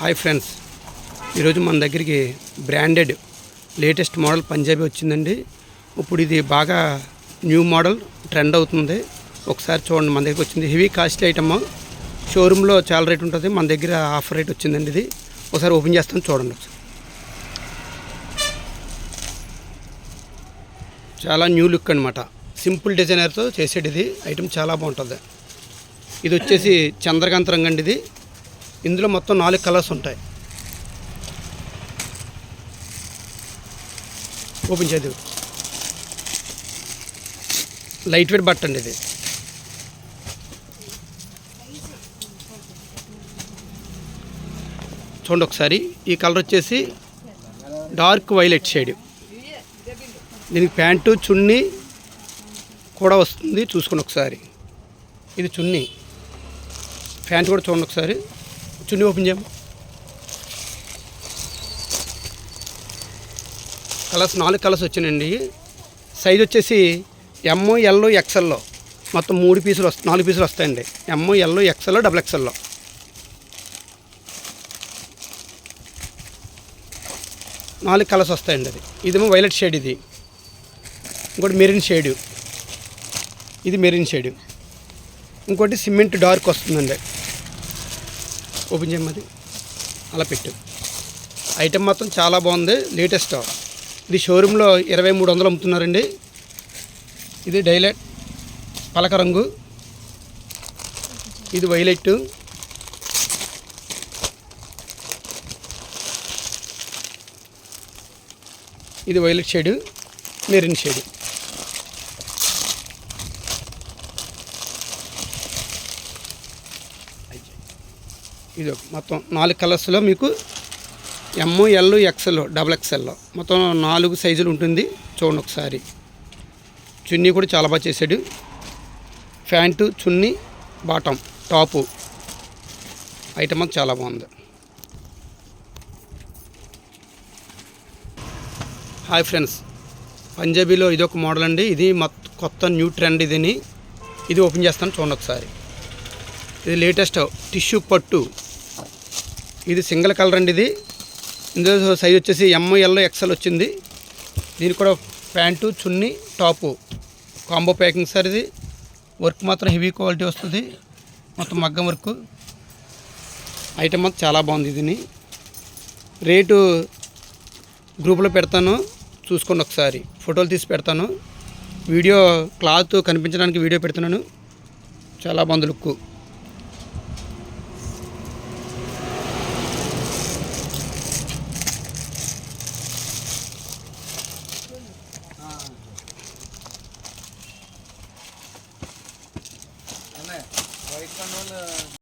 Hi friends ఈరోజు మన దగ్గరికి బ్రాండెడ్ లేటెస్ట్ మోడల్ పంజాబీ వచ్చిందండి. ఇప్పుడు ఇది బాగా న్యూ మోడల్ ట్రెండ్ అవుతుంది. ఒకసారి చూడండి మన దగ్గరికి వచ్చింది. హెవీ కాస్ట్లీ ఐటమ్ షోరూంలో చాలా రేట్ ఉంటుంది. మన దగ్గర ఆఫర్ రేట్ వచ్చిందండి ఇది. ఒకసారి ఓపెన్ చేస్తాను చూడండి ఒకసారి. చాలా న్యూ లుక్ అనమాట సింపుల్ డిజైనర్తో చేసేది ఇది. ఐటమ్ చాలా బాగుంటుంది. ఇది వచ్చేసి చంద్రకాంత రంగు అండి ఇది. ఇందులో మొత్తం నాలుగు కలర్స్ ఉంటాయి. ఓపెన్ చేద్దాం. లైట్ వెయిట్ బట్ట అండి ఇది. చూడండి ఒకసారి ఈ కలర్ వచ్చేసి డార్క్ వైలెట్ షేడ్. దీనికి ప్యాంటు చున్నీ కూడా వస్తుంది. చూసుకోండి ఒకసారి. ఇది చున్నీ. ప్యాంట్ కూడా చూడండి ఒకసారి. చున్నీ ఓపెన్ చేయము కలర్స్ నాలుగు కలర్స్ వచ్చినాయండి సైజ్ వచ్చేసి ఎమ్ ఎల్ ఎక్సెల్లో మొత్తం మూడు పీసులు వస్తా నాలుగు పీసులు వస్తాయండి ఎమ్ ఎల్ ఎక్సెల్లో డబుల్ ఎక్సెల్లో నాలుగు కలర్స్ వస్తాయండి అది ఇదేమో వైలెట్ షేడ్ ఇది ఇంకోటి మెరిన్ షేడు ఇది మెరిన్ షేడు ఇంకోటి సిమెంట్ డార్క్ వస్తుందండి ఓపెన్ చేయమది అలా పెట్టు. ఐటెం మాత్రం చాలా బాగుంది. లేటెస్ట్. ఇది షోరూంలో ఇరవై మూడు వందలు అమ్ముతున్నారండి. ఇది డైలైట్ పలక రంగు. ఇది వైలెట్. ఇది వైలెట్ షేడు మెరిన్ షేడు. ఇది ఒక మొత్తం నాలుగు కలర్స్లో మీకు ఎమ్ ఎల్ ఎక్సెల్ డబల్ ఎక్స్ఎల్లో మొత్తం నాలుగు సైజులు ఉంటుంది. చూడండి ఒకసారి. చున్నీ కూడా చాలా బాగా చేశాడు. Pant chunni bottom top. Item అంతా చాలా బాగుంది. Hi friends. పంజాబీలో ఇది ఒక మోడల్ అండి. ఇది కొత్త న్యూ ట్రెండ్ ఇదిని. ఇది ఓపెన్ చేస్తాను చూడండి ఒకసారి. ఇది లేటెస్ట్ టిష్యూ పట్టు. ఇది సింగిల్ కలర్ అండి ఇది. ఇందులో సైజ్ వచ్చేసి ఎంఐఎల్ ఎక్సెల్ వచ్చింది. దీనికి కూడా pant chunni top. Combo packing sir ఇది. వర్క్ మాత్రం హెవీ క్వాలిటీ వస్తుంది. మొత్తం మగ్గం వర్క్. ఐటమ్ అంతా చాలా బాగుంది దీని. రేటు గ్రూప్లో పెడతాను. చూసుకోండి ఒకసారి. ఫోటోలు తీసి పెడతాను. వీడియో క్లాత్ కనిపించడానికి వీడియో పెడుతున్నాను. చాలా బాగుంది లుక్